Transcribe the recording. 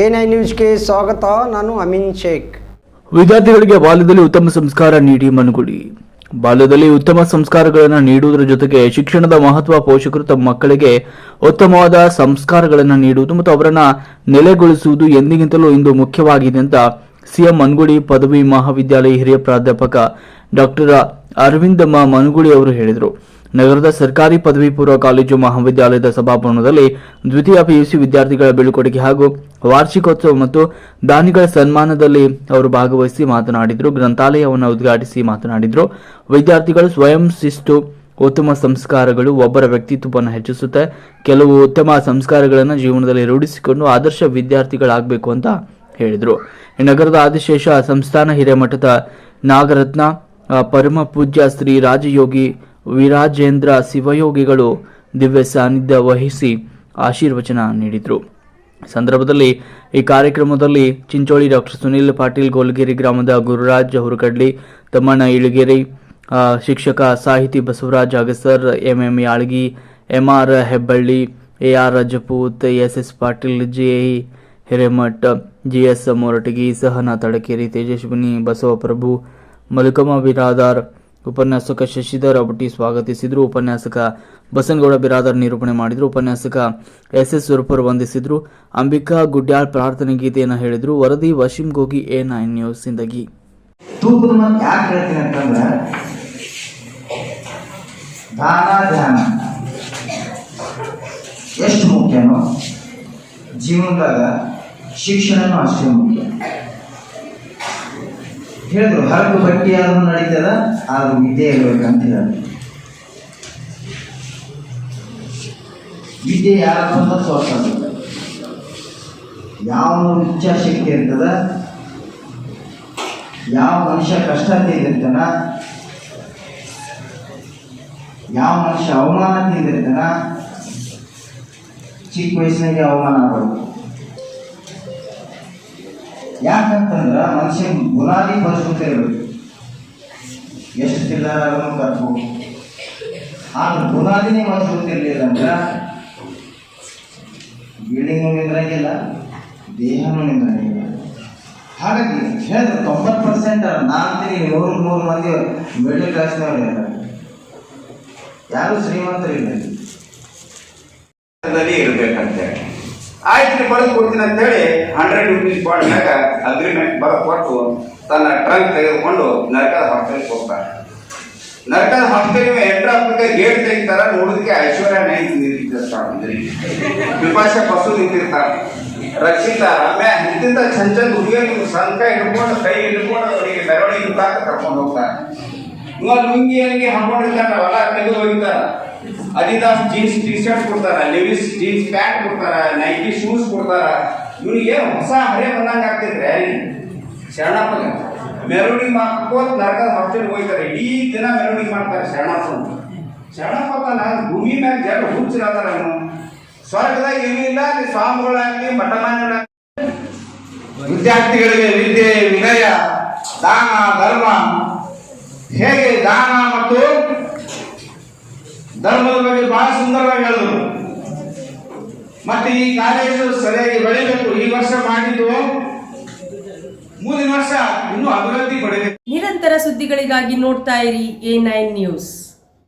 A news ನ್ಯೂಸ್ಗೆ ಸ್ವಾಗತ. ನಾನು ಅಮೀನ್ ಶೇಖ್. ವಿದ್ಯಾರ್ಥಿಗಳಿಗೆ ಬಾಲ್ಯದಲ್ಲಿ ಉತ್ತಮ ಸಂಸ್ಕಾರ ನೀಡಿ ಮನಗುಡಿ. ಬಾಲ್ಯದಲ್ಲಿ ಉತ್ತಮ ಸಂಸ್ಕಾರಗಳನ್ನು ನೀಡುವುದರ ಜೊತೆಗೆ ಶಿಕ್ಷಣದ ಮಹತ್ವ ಪೋಷಕರು ತಮ್ಮ ಮಕ್ಕಳಿಗೆ ಉತ್ತಮವಾದ ಸಂಸ್ಕಾರಗಳನ್ನು ನೀಡುವುದು ಮತ್ತು ಅವರನ್ನು ನೆಲೆಗೊಳಿಸುವುದು ಎಂದಿಗಿಂತಲೂ ಇಂದು ಮುಖ್ಯವಾಗಿದೆ ಅಂತ ಸಿಎಂ ಮನ್ಗುಡಿ ಪದವಿ ಮಹಾವಿದ್ಯಾಲಯ ಹಿರಿಯ ಪ್ರಾಧ್ಯಾಪಕ ಡಾಕ್ಟರ್ ಅರವಿಂದಮ್ಮ ಮನುಗುಳಿ ಅವರು ಹೇಳಿದರು. ನಗರದ ಸರ್ಕಾರಿ ಪದವಿ ಪೂರ್ವ ಕಾಲೇಜು ಮಹಾವಿದ್ಯಾಲಯದ ಸಭಾಭವನದಲ್ಲಿ ದ್ವಿತೀಯ ಪಿಯುಸಿ ವಿದ್ಯಾರ್ಥಿಗಳ ಬೀಳ್ಕೊಡುಗೆ ಹಾಗೂ ವಾರ್ಷಿಕೋತ್ಸವ ಮತ್ತು ದಾನಿಗಳ ಸನ್ಮಾನದಲ್ಲಿ ಅವರು ಭಾಗವಹಿಸಿ ಮಾತನಾಡಿದರು. ಗ್ರಂಥಾಲಯವನ್ನು ಉದ್ಘಾಟಿಸಿ ಮಾತನಾಡಿದರು. ವಿದ್ಯಾರ್ಥಿಗಳು ಸ್ವಯಂ ಶಿಸ್ತು, ಉತ್ತಮ ಸಂಸ್ಕಾರಗಳು ಒಬ್ಬರ ವ್ಯಕ್ತಿತ್ವವನ್ನು ಹೆಚ್ಚಿಸುತ್ತೆ. ಕೆಲವು ಉತ್ತಮ ಸಂಸ್ಕಾರಗಳನ್ನು ಜೀವನದಲ್ಲಿ ರೂಢಿಸಿಕೊಂಡು ಆದರ್ಶ ವಿದ್ಯಾರ್ಥಿಗಳಾಗಬೇಕು ಅಂತ ಹೇಳಿದರು. ನಗರದ ಆದಿಶೇಷ ಸಂಸ್ಥಾನ ಹಿರೇಮಠದ ನಾಗರತ್ನ ಪರಮ ಪೂಜ್ಯ ಶ್ರೀ ರಾಜಯೋಗಿ ವಿರಾಜೇಂದ್ರ ಶಿವಯೋಗಿಗಳು ದಿವ್ಯ ಸಾನ್ನಿಧ್ಯ ವಹಿಸಿ ಆಶೀರ್ವಚನ ನೀಡಿದರು. ಸಂದರ್ಭದಲ್ಲಿ ಈ ಕಾರ್ಯಕ್ರಮದಲ್ಲಿ ಚಿಂಚೋಳಿ ಡಾಕ್ಟರ್ ಸುನಿಲ್ ಪಾಟೀಲ್ ಗೋಲ್ಗೇರಿ ಗ್ರಾಮದ ಗುರುರಾಜ್ ಹುರಗಡ್ಲಿ, ತಮ್ಮಣ್ಣ ಇಳಗೇರಿ ಶಿಕ್ಷಕ ಸಾಹಿತಿ Basavaraj Agasar M M Yalagi M R Hebballi A R Rajput S S Patil J E Hiremath G S Moratagi, Sahana Tadakeri, Tejaswini Basavaprabhu Malkamma Biradar ಉಪನ್ಯಾಸಕ ಶಶಿಧರ್ ಅಬಟಿ ಸ್ವಾಗತಿಸಿದರು. ಉಪನ್ಯಾಸಕ ಬಸನಗೌಡ ಬಿರಾದಾರ್ ನಿರೂಪಣೆ ಮಾಡಿದರು. ಉಪನ್ಯಾಸಕ ಎಸ್ ಎಸ್ ಸ್ವರೂಪರ್ ವಂದಿಸಿದರು. ಅಂಬಿಕಾ ಗುಡ್ಯಾಳ್ ಪ್ರಾರ್ಥನೆ ಗೀತೆಯನ್ನು ಹೇಳಿದರು. ವರದಿ Waseem Gogi, A nine news Sindagi. ಎಷ್ಟು ಮುಖ್ಯನೋ, ಜೀವನದಾಗ ಶಿಕ್ಷಣನೂ ಅಷ್ಟೇ ಮುಖ್ಯ. ಹೇಳಿದ್ರು ಹರಕು ಬಟ್ಟಿ ಆದ್ರೂ ನಡೀತದ, ಆದ್ರೂ ವಿದ್ಯೆ ಇರಬೇಕು ಹೇಳಿದ್ರು. ವಿದ್ಯೆ ಯಾರಪ್ಪ ತೋರ್ಸೋದಿಲ್ಲ ಯಾವ ಇಚ್ಛಾಶಕ್ತಿ ಇರ್ತದ? ಯಾವ ಮನುಷ್ಯ ಕಷ್ಟ ತಿಂದಿರ್ತಾನ ಯಾವ ಮನುಷ್ಯ ಅವಮಾನ ತಿಂದಿರ್ತಾನ ಚಿಕ್ಕ ವಯಸ್ಸಿನಾಗೆ ಅವಮಾನ ಆಗೋದು ಯಾಕಂತಂದ್ರ ಮನುಷ್ಯ ಬುನಾದಿ ಪರಿಸ್ಥಿತಿ ಇರಬೇಕು ಎಷ್ಟು ತಿಳಿದಾರು ಕರ್ಬೋದು ಆದ್ರೆ ಬುನಾದಿನೇ ಇರಲಿಲ್ಲ ಅಂದ್ರೆ ಬಿಲ್ಡಿಂಗು ನಿಂದ್ರಾಗಿಲ್ಲ, ದೇಹನೂ ನಿಂದ್ರಾಗಿಲ್ಲ. ಹಾಗಾಗಿ ಹೇಳಿದ್ರೆ ತೊಂಬತ್ತು ಪರ್ಸೆಂಟ್ ನಾಲ್ಕು ನೂರು ಮೂರು ಮಂದಿ ಮಿಡಲ್ ಕ್ಲಾಸ್ನವ್ರು ಇದ್ದಾರೆ. ಯಾರು ಶ್ರೀಮಂತರಿಲ್ಲ. ಇರ್ಬೇಕಂತೇಳಿ ಆಯ್ತು ಬರೆದು ಕೊಡ್ತೀನಿ ಅಂತೇಳಿ ಹಂಡ್ರೆಡ್ ರುಪೀಸ್ ಬಾಂಡ್ ಮ್ಯಾಗ ಅಗ್ರಿಮೆಂಟ್ ಬರೆದು ಕೊಟ್ಟು ತನ್ನ ಟ್ರಂಕ್ ತೆಗೆದುಕೊಂಡು ನರಕದ ಹಾಸ್ಟೆಲ್ಗೆ ಹೋಗ್ತಾರೆ ನರಕದ ಹಾಸ್ಟೆಲ್ ಎಂಟ್ರ್ ಗೇಟ್ ತೆಗಿತಾರ, ನೋಡೋದಕ್ಕೆ ಐಶ್ವರ್ಯ ನೈನ್ ನಿಂತಿರ್ತಾರೆ ವಿಪಾಶ ಪಸು ನಿಂತಿರ್ತಾರೆ ರಕ್ಷಿತಾ, ರಮ್ಯ ಇಂತಿಂತ ಚಂದ ಚಂದ ಹುಡುಗಿಯರು ಸಂಕ ಇಟ್ಕೊಂಡು ಕೈ ಹಿಡ್ಕೊಂಡು ಅವರಿಗೆ ಮೆರವಣಿಗೆ ಕರ್ಕೊಂಡು ಹೋಗ್ತಾರೆ ಇವಾಗ ಲುಂಗಿ ಅಂಗಿ ಹಾಕೊಂಡಿರ್ತಾರ ಹೊಲ ತೆಗೆದು ಹೋಗಿರ್ತಾರ. ಅದಿದಾಸ್ ಜೀನ್ಸ್ ಟಿ ಶರ್ಟ್ ಕೊಡ್ತಾರ ಲೆವಿಸ್ ಜೀನ್ಸ್ ಪ್ಯಾಂಟ್ ಕೊಡ್ತಾರ ನೈಟಿ ಶೂಸ್ ಕೊಡ್ತಾರ. ಇವ್ರಿಗೆ ಹೊಸ ಹರೇ ಬಂದಂಗ ಆಗ್ತೈತ್ರಿ ಶರಣಪ್ಪ ಮೆರವಣಿಗೆ ಮಾಡ್ಕೋತ ನರಕದ ಹೊಟ್ಟೆಗೆ ಹೋಗ್ತಾರೆ. ಇಡೀ ದಿನ ಮೆರವಣಿಗೆ ಮಾಡ್ತಾರೆ ಶರಣಪ್ಪ ಶರಣಪ್ಪ ನಾನು ಭೂಮಿ ಮ್ಯಾಗ ಜನ ಹುಚ್ಚಿರತಾರ ಅವನು ಸ್ವರ್ಗದಾಗ ಏನೂ ಇಲ್ಲ, ಅಲ್ಲಿ ಸ್ವಾಮಿಗಳಾಗ್ಲಿ ಮಠಮಾನ್ಯರಾಗ್ಲಿ ವಿದ್ಯಾರ್ಥಿಗಳಿಗೆ ವಿದ್ಯೆ, ವಿನಯ, ದಾನ, ಧರ್ಮ. ಹೇಗೆ ದಾನ ಮತ್ತು ಧರ್ಮದ ಬಗ್ಗೆ ಬಹಳ ಸುಂದರವಾಗಿ ಹೇಳಿದ್ರು. ಮತ್ತೆ ಈ ಕಾಲೇಜು ಸರಿಯಾಗಿ ಬೆಳಿಬೇಕು. ಈ ವರ್ಷ ಮಾಡಿದ್ದು ಮುಂದಿನ ವರ್ಷ. ಇನ್ನೂ ಅಭಿವೃದ್ಧಿ ಪಡೆಯಬೇಕು ನಿರಂತರ ಸುದ್ದಿಗಳಿಗಾಗಿ ನೋಡ್ತಾ ಇರಿ ಎ ನೈನ್ ನ್ಯೂಸ್.